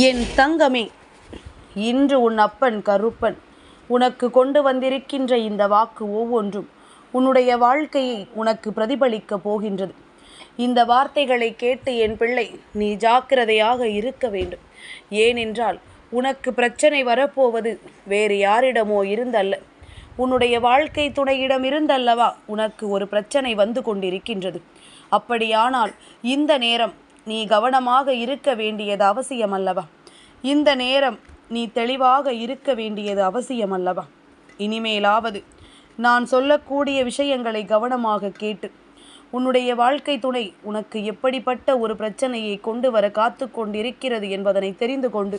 என் தங்கமே இன்று உன் அப்பன் கருப்பன். உனக்கு கொண்டு வந்திருக்கின்ற இந்த வாக்கு ஒவ்வொன்றும் உன்னுடைய வாழ்க்கையை உனக்கு பிரதிபலிக்கப் போகின்றது. இந்த வார்த்தைகளை கேட்டு என் பிள்ளை நீ ஜாக்கிரதையாக இருக்க வேண்டும். ஏனென்றால் உனக்கு பிரச்சனை வரப்போவது வேறு யாரிடமோ இருந்தல்ல. உன்னுடைய வாழ்க்கை துணையிடம் இருந்தல்லவா உனக்கு ஒரு பிரச்சனை வந்து கொண்டிருக்கின்றது. அப்படியானால் இந்த நேரம் நீ கவனமாக இருக்க வேண்டியது அவசியம் அல்லவா இந்த நேரம் நீ தெளிவாக இருக்க வேண்டியது அவசியம் அல்லவா இனிமேலாவது நான் சொல்லக்கூடிய விஷயங்களை கவனமாக கேட்டு உன்னுடைய வாழ்க்கை துணை உனக்கு எப்படிப்பட்ட ஒரு பிரச்சனையை கொண்டு வர காத்து கொண்டிருக்கிறது என்பதனை தெரிந்து கொண்டு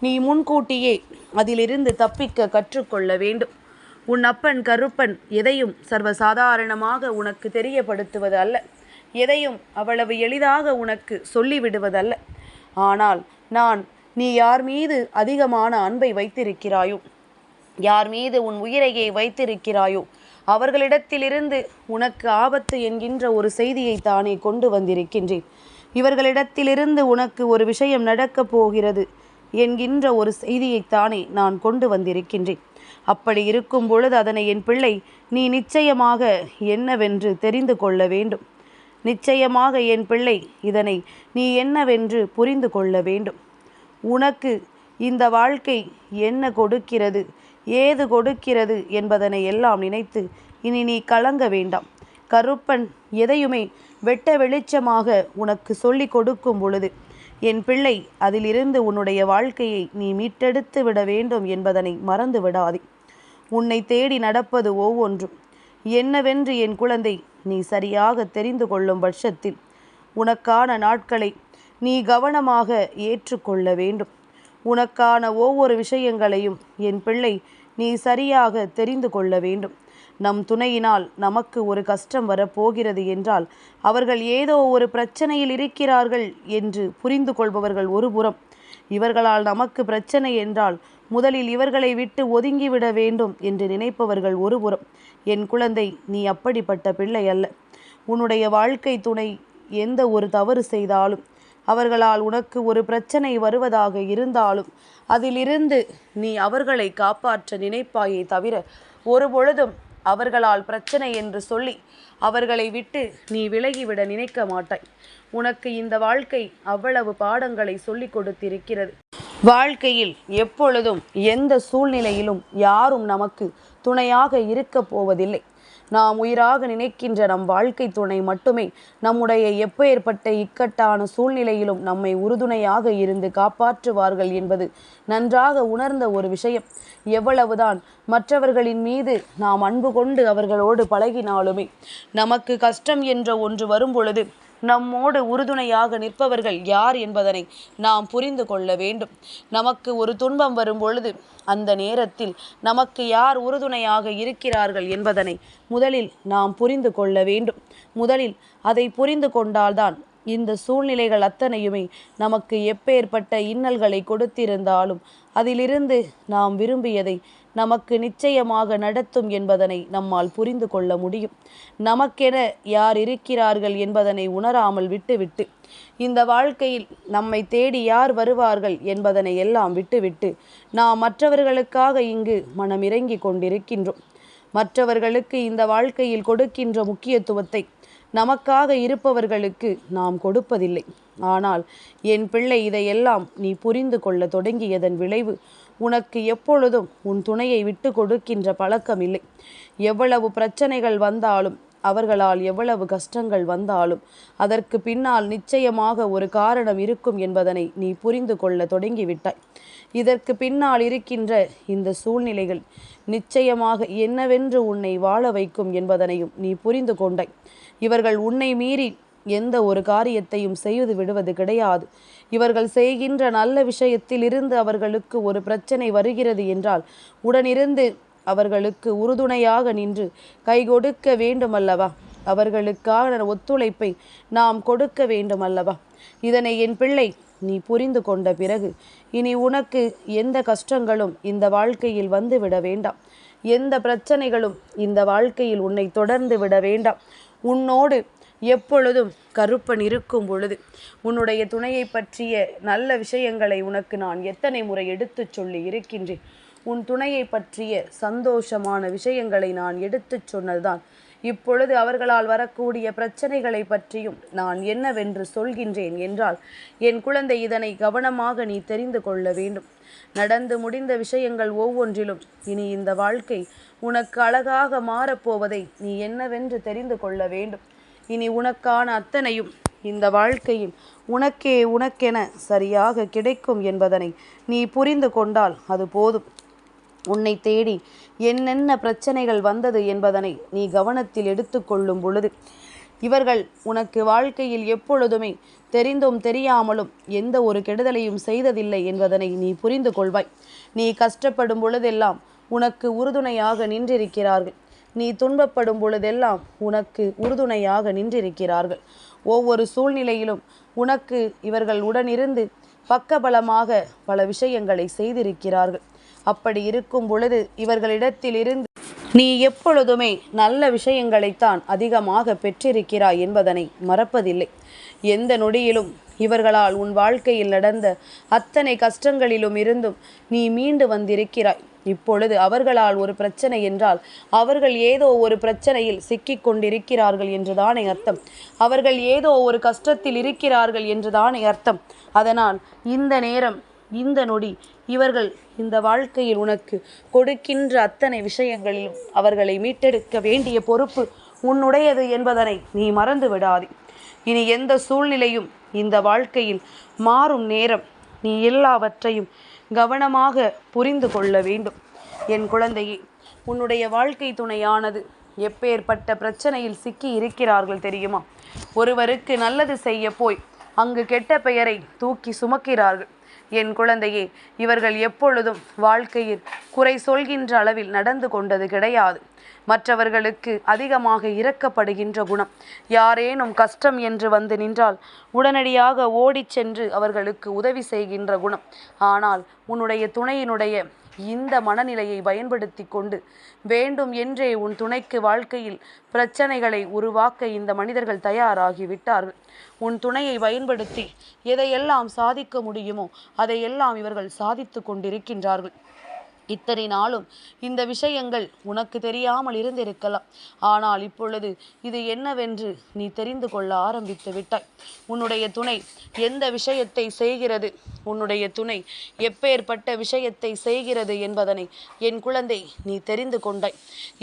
நீ முன்கூட்டியே அதிலிருந்து தப்பிக்க கற்றுக்கொள்ள வேண்டும். உன் அப்பன் கருப்பன் எதையும் சர்வசாதாரணமாக உனக்கு தெரியப்படுத்துவது அல்ல. எதையும் அவ்வளவு எளிதாக உனக்கு சொல்லிவிடுவதல்ல. ஆனால் நான் நீ யார் மீது அதிகமான அன்பை வைத்திருக்கிறாயோ யார் மீது உன் உயிரையை வைத்திருக்கிறாயோ அவர்களிடத்திலிருந்து உனக்கு ஆபத்து என்கின்ற ஒரு செய்தியை தானே கொண்டு வந்திருக்கின்றேன். இவர்களிடத்திலிருந்து உனக்கு ஒரு விஷயம் நடக்கப் போகிறது என்கின்ற ஒரு செய்தியைத்தானே நான் கொண்டு வந்திருக்கின்றேன். அப்படி இருக்கும் பொழுது அதனை என் பிள்ளை நீ நிச்சயமாக என்னவென்று தெரிந்து கொள்ள வேண்டும். நிச்சயமாக என் பிள்ளை இதனை நீ என்னவென்று புரிந்து கொள்ள வேண்டும். உனக்கு இந்த வாழ்க்கை என்ன கொடுக்கிறது ஏது கொடுக்கிறது என்பதனை எல்லாம் நினைத்து இனி நீ கலங்க வேண்டாம். கருப்பன் எதையுமே வெட்ட வெளிச்சமாக உனக்கு சொல்லி கொடுக்கும் பொழுது என் பிள்ளை அதிலிருந்து உன்னுடைய வாழ்க்கையை நீ மீட்டெடுத்து விட வேண்டும் என்பதனை மறந்து விடாதே உன்னை தேடி நடப்பது ஒவ்வொன்றும். என்னவென்று என் குழந்தை நீ சரியாக தெரிந்து கொள்ளும் பட்சத்தில் உனக்கான நாட்களை நீ கவனமாக ஏற்றுக்கொள்ள வேண்டும். உனக்கான ஒவ்வொரு விஷயங்களையும் என் பிள்ளை நீ சரியாக தெரிந்து கொள்ள வேண்டும். நம் துணையினால் நமக்கு ஒரு கஷ்டம் வரப்போகிறது என்றால் அவர்கள் ஏதோ ஒரு பிரச்சனையில் இருக்கிறார்கள் என்று புரிந்து கொள்பவர்கள் ஒருபுறம். இவர்களால் நமக்கு பிரச்சனை என்றால் முதலில் இவர்களை விட்டு ஒதுங்கிவிட வேண்டும் என்று நினைப்பவர்கள் ஒருபுறம். என் குழந்தை நீ அப்படிப்பட்ட பிள்ளை அல்ல. உன்னுடைய வாழ்க்கை துணை எந்த ஒரு தவறு செய்தாலும் அவர்களால் உனக்கு ஒரு பிரச்சனை வருவதாக இருந்தாலும் அதிலிருந்து நீ அவர்களை காப்பாற்ற நினைப்பாயே தவிர ஒரு பொழுதும் அவர்களால் பிரச்சனை என்று சொல்லி அவர்களை விட்டு நீ விலகிவிட நினைக்க மாட்டாய். உனக்கு இந்த வாழ்க்கை அவ்வளவு பாடங்களை சொல்லிக் கொடுத்திருக்கிறது. வாழ்க்கையில் எப்பொழுதும் எந்த சூழ்நிலையிலும் யாரும் நமக்கு துணையாக இருக்கப் போவதில்லை. நாம் உயிராக நினைக்கின்ற நம் வாழ்க்கை துணை மட்டுமே. நம்முடைய எப்பேற்பட்ட இக்கட்டான சூழ்நிலையிலும் நம்மை உறுதுணையாக இருந்து காப்பாற்றுவார்கள் என்பது நன்றாக உணர்ந்த ஒரு விஷயம். எவ்வளவுதான் மற்றவர்களின் மீது நாம் அன்பு கொண்டு அவர்களோடு பழகினாலுமே நமக்கு கஷ்டம் என்ற ஒன்று வரும் பொழுது நம்மோடு உறுதுணையாக நிற்பவர்கள் யார் என்பதனை நாம் புரிந்து கொள்ள வேண்டும். நமக்கு ஒரு துன்பம் வரும் பொழுது அந்த நேரத்தில் நமக்கு யார் உறுதுணையாக இருக்கிறார்கள் என்பதனை முதலில் நாம் புரிந்து கொள்ள வேண்டும். முதலில் அதை புரிந்து கொண்டால்தான் இந்த சூழ்நிலைகள் அத்தனையுமே நமக்கு எப்பேற்பட்ட இன்னல்களை கொடுத்திருந்தாலும் அதிலிருந்து நாம் விரும்பியதை நமக்கு நிச்சயமாக நடத்தும் என்பதனை நம்மால் புரிந்து கொள்ள முடியும். நமக்கென யார் இருக்கிறார்கள் என்பதனை உணராமல் விட்டுவிட்டு இந்த வாழ்க்கையில் நம்மை தேடி யார் வருவார்கள் என்பதனை எல்லாம் விட்டுவிட்டு நாம் மற்றவர்களுக்காக இங்கு மனம் இறங்கி கொண்டிருக்கின்றோம். மற்றவர்களுக்கு இந்த வாழ்க்கையில் கொடுக்கின்ற முக்கியத்துவத்தை நமக்காக இருப்பவர்களுக்கு நாம் கொடுப்பதில்லை. ஆனால் என் பிள்ளை இதையெல்லாம் நீ புரிந்து கொள்ள தொடங்கியதன் விளைவு உனக்கு எப்பொழுதும் உன் துணையை விட்டு கொடுக்கின்ற பழக்கம் இல்லை. எவ்வளவு பிரச்சனைகள் வந்தாலும் அவர்களால் எவ்வளவு கஷ்டங்கள் வந்தாலும் அதற்கு பின்னால் நிச்சயமாக ஒரு காரணம் இருக்கும் என்பதனை நீ புரிந்து கொள்ள தொடங்கிவிட்டாய். இதற்கு பின்னால் இருக்கின்ற இந்த சூழ்நிலைகள் நிச்சயமாக என்னவென்று உன்னை வாழ வைக்கும் என்பதனையும் நீ புரிந்து கொண்டாய். இவர்கள் உன்னை மீறி எந்த ஒரு காரியத்தையும் செய்து விடுவது கிடையாது. இவர்கள் செய்கின்ற நல்ல விஷயத்தில் இருந்து அவர்களுக்கு ஒரு பிரச்சனை வருகிறது என்றால் உடனிருந்து அவர்களுக்கு உறுதுணையாக நின்று கை கொடுக்க வேண்டுமல்லவா? அவர்களுக்கான ஒத்துழைப்பை நாம் கொடுக்க வேண்டுமல்லவா? இதனை என் பிள்ளை நீ புரிந்து கொண்ட பிறகு இனி உனக்கு எந்த கஷ்டங்களும் இந்த வாழ்க்கையில் வந்து விட வேண்டாம். எந்த பிரச்சனைகளும் இந்த வாழ்க்கையில் உன்னை தொடர்ந்து விட வேண்டாம். உன்னோடு எப்பொழுதும் கருப்பன் இருக்கும் பொழுது உன்னுடைய துணையை பற்றிய நல்ல விஷயங்களை உனக்கு நான் எத்தனை முறை எடுத்துச் சொல்லி இருக்கின்றேன்? உன் துணையை பற்றிய சந்தோஷமான விஷயங்களை நான் எடுத்துச் சொன்னதுதான். இப்பொழுது அவர்களால் வரக்கூடிய பிரச்சனைகளை பற்றியும் நான் என்னவென்று சொல்கின்றேன் என்றால் என் குழந்தை இதனை கவனமாக நீ தெரிந்து கொள்ள வேண்டும். நடந்து முடிந்த விஷயங்கள் ஒவ்வொன்றிலும் இனி இந்த வாழ்க்கை உனக்கு அழகாக மாறப்போவதை நீ என்னவென்று தெரிந்து கொள்ள வேண்டும். இனி உனக்கான அத்தனையும் இந்த வாழ்க்கையில் உனக்கே உனக்கென சரியாக கிடைக்கும் என்பதனை நீ புரிந்து கொண்டால் அது போதும். உன்னை தேடி என்னென்ன பிரச்சனைகள் வந்தது என்பதனை நீ கவனத்தில் எடுத்துக்கொள்ளும் பொழுது இவர்கள் உனக்கு வாழ்க்கையில் எப்பொழுதுமே தெரிந்தும் தெரியாமலும் எந்த ஒரு கெடுதலையும் செய்ததில்லை என்பதனை நீ புரிந்து கொள்வாய். நீ கஷ்டப்படும் பொழுதெல்லாம் உனக்கு உறுதுணையாக நின்றிருக்கிறார்கள். நீ துன்பப்படும் பொழுதெல்லாம் உனக்கு உறுதுணையாக நின்றிருக்கிறார்கள். ஒவ்வொரு சூழ்நிலையிலும் உனக்கு இவர்கள் உடனிருந்து பக்கபலமாக பல விஷயங்களை செய்திருக்கிறார்கள். அப்படி இருக்கும் பொழுது இவர்களிடத்திலிருந்து நீ எப்பொழுதுமே நல்ல விஷயங்களைத்தான் அதிகமாக பெற்றிருக்கிறாய் என்பதனை மறப்பதில்லை. எந்த நொடியிலும் இவர்களால் உன் வாழ்க்கையில் நடந்த அத்தனை கஷ்டங்களிலும் இருந்தும் நீ மீண்டு வந்திருக்கிறாய். இப்பொழுது அவர்களால் ஒரு பிரச்சனை என்றால் அவர்கள் ஏதோ ஒரு பிரச்சனையில் சிக்கிக் கொண்டிருக்கிறார்கள் என்றுதானே அர்த்தம். அவர்கள் ஏதோ ஒரு கஷ்டத்தில் இருக்கிறார்கள் என்றுதானே அர்த்தம். அதனால் இந்த நேரம் இந்த நொடி இவர்கள் இந்த வாழ்க்கையில் உனக்கு கொடுக்கின்ற அத்தனை விஷயங்களிலும் அவர்களை மீட்டெடுக்க வேண்டிய பொறுப்பு உன்னுடையது என்பதனை நீ மறந்து விடாதே. இனி எந்த சூழ்நிலையும் இந்த வாழ்க்கையில் மாறும் நேரம். நீ எல்லாவற்றையும் கவனமாக புரிந்து கொள்ள வேண்டும். என் குழந்தையே உன்னுடைய வாழ்க்கை துணையானது எப்பேற்பட்ட பிரச்சனையில் சிக்கி இருக்கிறார்கள் தெரியுமா? ஒருவருக்கு நல்லது செய்ய போய் அங்கு கெட்ட பெயரை தூக்கி சுமக்கிறார்கள். என் குழந்தையே இவர்கள் எப்பொழுதும் வாழ்க்கையில் குறை சொல்கின்ற அளவில் நடந்து கொண்டது கிடையாது. மற்றவர்களுக்கு அதிகமாக இறக்கப்படுகின்ற குணம். யாரேனும் கஷ்டம் என்று வந்து நின்றால் உடனடியாக ஓடிச் சென்று அவர்களுக்கு உதவி செய்கின்ற குணம். ஆனால் உன்னுடைய துணையினுடைய இந்த மனநிலையை பயன்படுத்தி கொண்டு வேண்டும் என்றே உன் துணைக்கு வாழ்க்கையில் பிரச்சனைகளை உருவாக்க இந்த மனிதர்கள் தயாராகி விட்டார்கள். உன் துணையை பயன்படுத்தி எதையெல்லாம் சாதிக்க முடியுமோ அதையெல்லாம் இவர்கள் சாதித்து கொண்டிருக்கின்றார்கள். இத்தனை நாளும் இந்த விஷயங்கள் உனக்கு தெரியாமல் இருந்திருக்கலாம். ஆனால் இப்பொழுது இது என்னவென்று நீ தெரிந்து கொள்ள ஆரம்பித்து விட்டாய். உன்னுடைய துணை எந்த விஷயத்தை செய்கிறது? உன்னுடைய துணை எப்பேற்பட்ட விஷயத்தை செய்கிறது என்பதனை என் குழந்தை நீ தெரிந்து கொண்டாய்.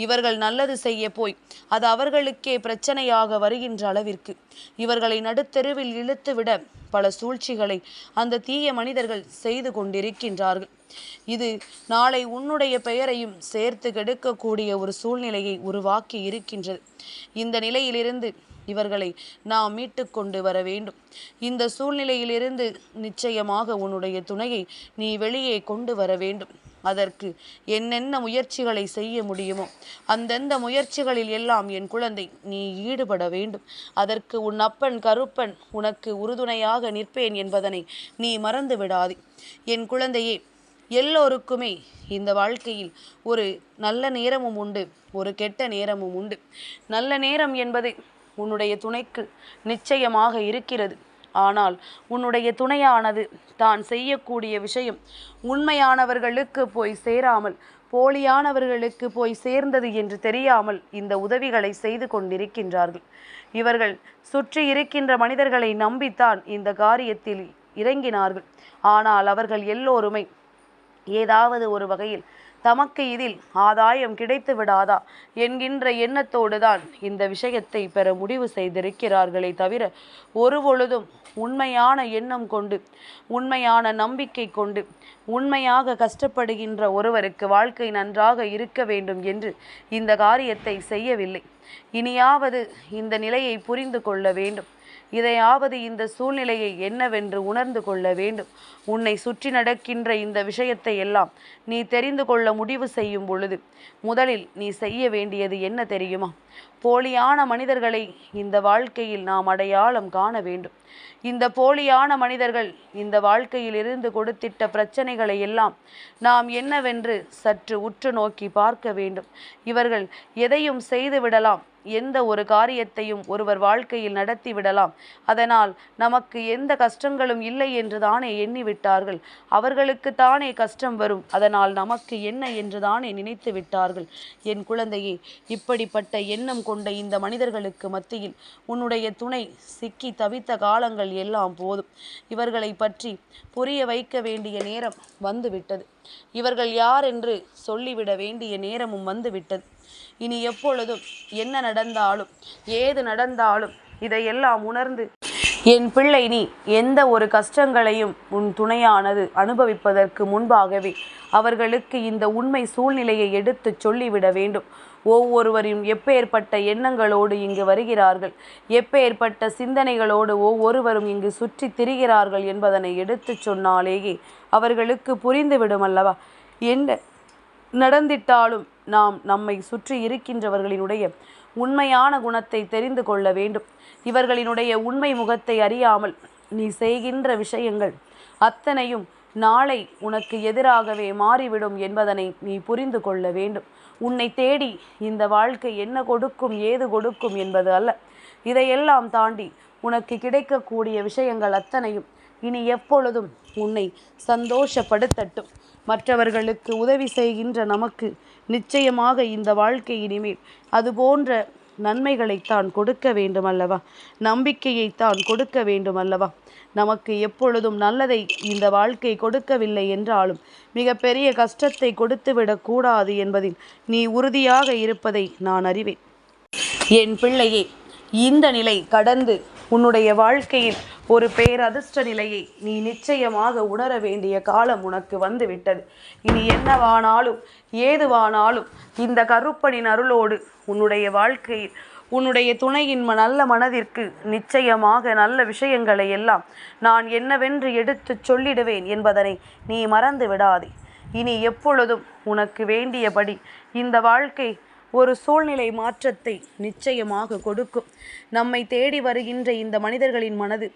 இவர்கள் நல்லது செய்ய போய் அது அவர்களுக்கே பிரச்சனையாக வருகின்ற அளவிற்கு. இவர்களை நடுத்தெருவில் இழுத்துவிட பல சூழ்ச்சிகளை அந்த தீய மனிதர்கள் செய்து கொண்டிருக்கின்றார்கள். இது நாளை உன்னுடைய பெயரையும் சேர்த்து கெடுக்கக்கூடிய ஒரு சூழ்நிலையை உருவாக்கி இருக்கின்றது. இந்த நிலையிலிருந்து இவர்களை நாம் மீட்டு கொண்டு வர வேண்டும். இந்த சூழ்நிலையிலிருந்து நிச்சயமாக உன்னுடைய துணையை நீ வெளியே கொண்டு வர வேண்டும். அதற்கு என்னென்ன முயற்சிகளை செய்ய முடியுமோ அந்தந்த முயற்சிகளில் எல்லாம் என் குழந்தை நீ ஈடுபட வேண்டும். அதற்கு உன் அப்பன் கருப்பன் உனக்கு உறுதுணையாக நிற்பேன் என்பதனை நீ மறந்து விடாதே. என் குழந்தையே எல்லோருக்குமே இந்த வாழ்க்கையில் ஒரு நல்ல நேரமும் உண்டு ஒரு கெட்ட நேரமும் உண்டு. நல்ல நேரம் என்பது உன்னுடைய துணைக்கு நிச்சயமாக இருக்கிறது. ஆனால் உன்னுடைய துணையானது தான் செய்யக்கூடிய விஷயம். உண்மையானவர்களுக்கு போய் சேராமல் போலியானவர்களுக்கு போய் சேர்ந்தது என்று தெரியாமல் இந்த உதவிகளை செய்து கொண்டிருக்கின்றார்கள். இவர்கள் சுற்றி இருக்கின்ற மனிதர்களை நம்பித்தான் இந்த காரியத்தில் இறங்கினார்கள். ஆனால் அவர்கள் எல்லோருமே ஏதாவது ஒரு வகையில் தமக்கு இதில் ஆதாயம் கிடைத்து விடாதா என்கின்ற எண்ணத்தோடு தான் இந்த விஷயத்தை பெற முடிவு செய்திருக்கிறார்களே தவிர ஒரு பொழுதும் உண்மையான எண்ணம் கொண்டு உண்மையான நம்பிக்கை கொண்டு உண்மையாக கஷ்டப்படுகின்ற ஒருவருக்கு வாழ்க்கை நன்றாக இருக்க வேண்டும் என்று இந்த காரியத்தை செய்யவில்லை. இனியாவது இந்த நிலையை புரிந்து கொள்ள வேண்டும். இதையாவது இந்த சூழ்நிலையை என்னவென்று உணர்ந்து கொள்ள வேண்டும். உன்னை சுற்றி நடக்கின்ற இந்த விஷயத்தை எல்லாம் நீ தெரிந்து கொள்ள முடிவு செய்யும் பொழுது முதலில் நீ செய்ய வேண்டியது என்ன தெரியுமா? போலியான மனிதர்களை இந்த வாழ்க்கையில் நாம் அடையாளம் காண வேண்டும். இந்த போலியான மனிதர்கள் இந்த வாழ்க்கையில் இருந்து கொடுத்திட்ட பிரச்சனைகளை எல்லாம் நாம் என்னவென்று சற்று உற்று நோக்கி பார்க்க வேண்டும். இவர்கள் எதையும் செய்து விடலாம் எந்த ஒரு காரியத்தையும் ஒருவர் வாழ்க்கையில் நடத்தி விடலாம். அதனால் நமக்கு எந்த கஷ்டங்களும் இல்லை என்று தானே எண்ணிவிட்டார்கள் அவர்களுக்கு தானே கஷ்டம் வரும். அதனால் நமக்கு என்ன என்று தானே நினைத்து விட்டார்கள். என் குழந்தையே இப்படிப்பட்ட எண்ணம் கொண்ட இந்த மனிதர்களுக்கு மத்தியில் உன்னுடைய துணை சிக்கி தவித்த காலங்கள் எல்லாம் போதும். இவர்களை பற்றி புரிய வைக்க வேண்டிய நேரம் வந்துவிட்டது. இவர்கள் யார் என்று சொல்லிவிட வேண்டிய நேரமும் வந்துவிட்டது. இனி எப்பொழுதும் என்ன நடந்தாலும் ஏது நடந்தாலும் இதையெல்லாம் உணர்ந்து என் பிள்ளை நீ எந்த ஒரு கஷ்டங்களையும் உன் துணையானது அனுபவிப்பதற்கு முன்பாகவே அவர்களுக்கு இந்த உண்மை சூழ்நிலையை எடுத்துச் சொல்லிவிட வேண்டும். ஒவ்வொருவரையும் எப்பேற்பட்ட எண்ணங்களோடு இங்கு வருகிறார்கள். எப்பேற்பட்ட சிந்தனைகளோடு ஒவ்வொருவரும் இங்கு சுற்றி திரிகிறார்கள் என்பதனை எடுத்துச் சொன்னாலேயே அவர்களுக்கு புரிந்துவிடும் அல்லவா? என்ன நடந்திட்டாலும் நாம் நம்மை சுற்றி இருக்கின்றவர்களினுடைய உண்மையான குணத்தை தெரிந்து கொள்ள வேண்டும். இவர்களினுடைய உண்மை முகத்தை அறியாமல் நீ செய்கின்ற விஷயங்கள் அத்தனையும் நாளை உனக்கு எதிராகவே மாறிவிடும் என்பதனை நீ புரிந்து கொள்ள வேண்டும். உன்னை தேடி இந்த வாழ்க்கை என்ன கொடுக்கும் ஏது கொடுக்கும் என்பது அல்ல. இதையெல்லாம் தாண்டி உனக்கு கிடைக்கக்கூடிய விஷயங்கள் அத்தனையும் இனி எப்பொழுதும் உன்னை சந்தோஷப்படுத்தட்டும். மற்றவர்களுக்கு உதவி செய்கின்ற நமக்கு நிச்சயமாக இந்த வாழ்க்கை இனிமேல் அதுபோன்ற நன்மைகளைத்தான் கொடுக்க வேண்டும் அல்லவா நம்பிக்கையைத்தான் கொடுக்க வேண்டும் அல்லவா நமக்கு எப்பொழுதும் நல்லதை இந்த வாழ்க்கை கொடுக்கவில்லை என்றாலும் மிகப்பெரிய கஷ்டத்தை கொடுத்துவிடக்கூடாது என்பதில் நீ உறுதியாக இருப்பதை நான் அறிவேன். என் பிள்ளையே இந்த நிலை கடந்து உன்னுடைய வாழ்க்கையில் ஒரு பேரதிர்ஷ்ட நிலையை நீ நிச்சயமாக உணர வேண்டிய காலம் உனக்கு வந்துவிட்டது. இனி என்னவானாலும் ஏதுவானாலும் இந்த கருப்பனின் அருளோடு உன்னுடைய வாழ்க்கையில் உன்னுடைய துணையின் ம- நல்ல மனதிற்கு நிச்சயமாக நல்ல விஷயங்களை எல்லாம் நான் என்னவென்று எடுத்துச் சொல்லிடுவேன் என்பதனை நீ மறந்து விடாதே இனி எப்பொழுதும் உனக்கு வேண்டியபடி இந்த வாழ்க்கை ஒரு சூழ்நிலை மாற்றத்தை நிச்சயமாக கொடுக்கும். நம்மை தேடி வருகின்ற இந்த மனிதர்களின் மனது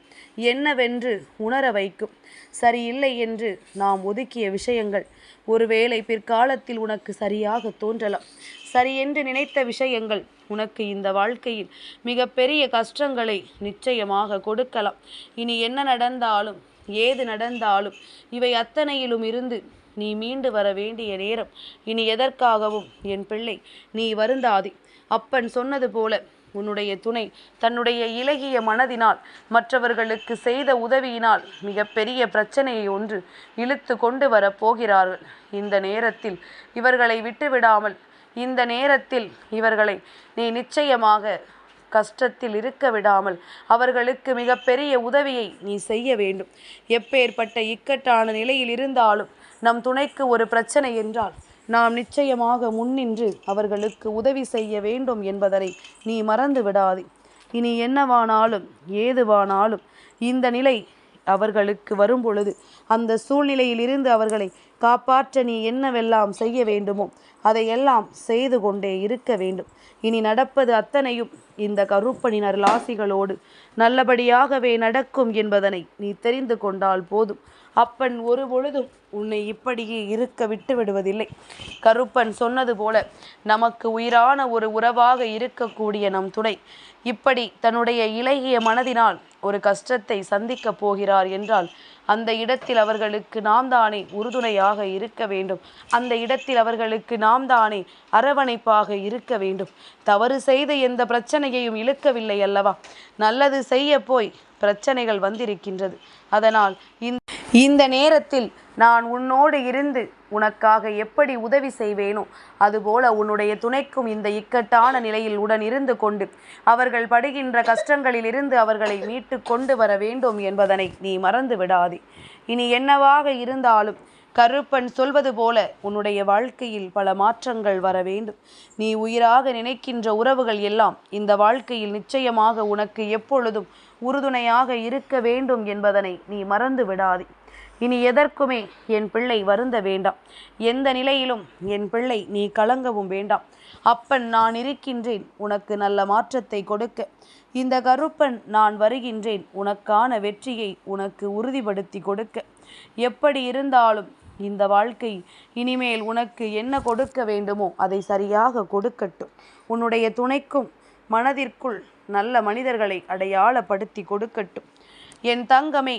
என்னவென்று உணர வைக்கும். சரியில்லை என்று நாம் ஒதுக்கிய விஷயங்கள் ஒருவேளை பிற்காலத்தில் உனக்கு சரியாக தோன்றலாம். சரியென்று நினைத்த விஷயங்கள் உனக்கு இந்த வாழ்க்கையில் மிகப்பெரிய கஷ்டங்களை நிச்சயமாக கொடுக்கலாம். இனி என்ன நடந்தாலும் ஏது நடந்தாலும் இவை அத்தனையிலும் இருந்து நீ மீண்டு வர வேண்டிய நேரம் இனி எதற்காகவும் என் பிள்ளை? நீ வருந்தாதே. அப்பன் சொன்னது போல உன்னுடைய துணை தன்னுடைய இலகிய மனதினால் மற்றவர்களுக்கு செய்த உதவியினால் மிகப்பெரிய பிரச்சனையை ஒன்று இழுத்து கொண்டு வரப் போகிறார்கள். இந்த நேரத்தில் இவர்களை விட்டுவிடாமல் இந்த நேரத்தில் இவர்களை நீ நிச்சயமாக கஷ்டத்தில் இருக்க விடாமல் அவர்களுக்கு மிகப்பெரிய உதவியை நீ செய்ய வேண்டும். எப்பேற்பட்ட இக்கட்டான நிலையில் இருந்தாலும் நம் துணைக்கு ஒரு பிரச்சனை என்றால் நாம் நிச்சயமாக முன்னின்று அவர்களுக்கு உதவி செய்ய வேண்டும் என்பதனை நீ மறந்து விடாதே. இனி என்னவானாலும் ஏதுவானாலும் இந்த நிலை அவர்களுக்கு வரும் பொழுது அந்த சூழ்நிலையிலிருந்து அவர்களை காப்பாற்ற நீ என்னவெல்லாம் செய்ய வேண்டுமோ அதையெல்லாம் செய்து கொண்டே இருக்க வேண்டும். இனி நடப்பது அத்தனையும் இந்த கருப்பனின் அருளாசிகளோடு நல்லபடியாகவே நடக்கும் என்பதனை நீ தெரிந்து கொண்டால் போதும். அப்பன் ஒரு பொழுதும் உன்னை இப்படியே இருக்க விட்டு விடுவதில்லை. கருப்பன் சொன்னது போல நமக்கு உயிரான ஒரு உறவாக இருக்கக்கூடிய நம் துணை. இப்படி தன்னுடைய இலகிய மனதினால் ஒரு கஷ்டத்தை சந்திக்கப் போகிறார் என்றால் அந்த இடத்தில் அவர்களுக்கு நாம் தானே உறுதுணையாக இருக்க வேண்டும். அந்த இடத்தில் அவர்களுக்கு நாம் தானே அரவணைப்பாக இருக்க வேண்டும். தவறு செய்த எந்த பிரச்சனையையும் இழுக்கவில்லை அல்லவா? நல்லது செய்ய போய் பிரச்சனைகள் வந்திருக்கின்றது. அதனால் இந்த இந்த நேரத்தில் நான் உன்னோடு இருந்து உனக்காக எப்படி உதவி செய்வேனோ அதுபோல உன்னுடைய துணைக்கும் இந்த இக்கட்டான நிலையில் உடன் இருந்து கொண்டு அவர்கள் படுகின்ற கஷ்டங்களில் இருந்து அவர்களை மீட்டு கொண்டு வர வேண்டும் என்பதனை நீ மறந்து விடாதே. இனி என்னவாக இருந்தாலும் கருப்பன் சொல்வது போல உன்னுடைய வாழ்க்கையில் பல மாற்றங்கள் வர வேண்டும். நீ உயிராக நினைக்கின்ற உறவுகள் எல்லாம் இந்த வாழ்க்கையில் நிச்சயமாக உனக்கு எப்பொழுதும் உறுதுணையாக இருக்க வேண்டும் என்பதனை நீ மறந்து விடாதே. இனி எதற்குமே என் பிள்ளை வருந்த வேண்டாம். எந்த நிலையிலும் என் பிள்ளை நீ கலங்கவும் வேண்டாம். அப்பன் நான் இருக்கின்றேன் உனக்கு நல்ல மாற்றத்தை கொடுக்க. இந்த கருப்பன் நான் வருகின்றேன் உனக்கான வெற்றியை உனக்கு உறுதிப்படுத்தி கொடுக்க. எப்படி இருந்தாலும் இந்த வாழ்க்கை இனிமேல் உனக்கு என்ன கொடுக்க வேண்டுமோ அதை சரியாக கொடுக்கட்டும். உன்னுடைய துணைக்கும் மனதிற்குள் நல்ல மனிதர்களை அடையாளப்படுத்தி கொடுக்கட்டும். என் தங்கமே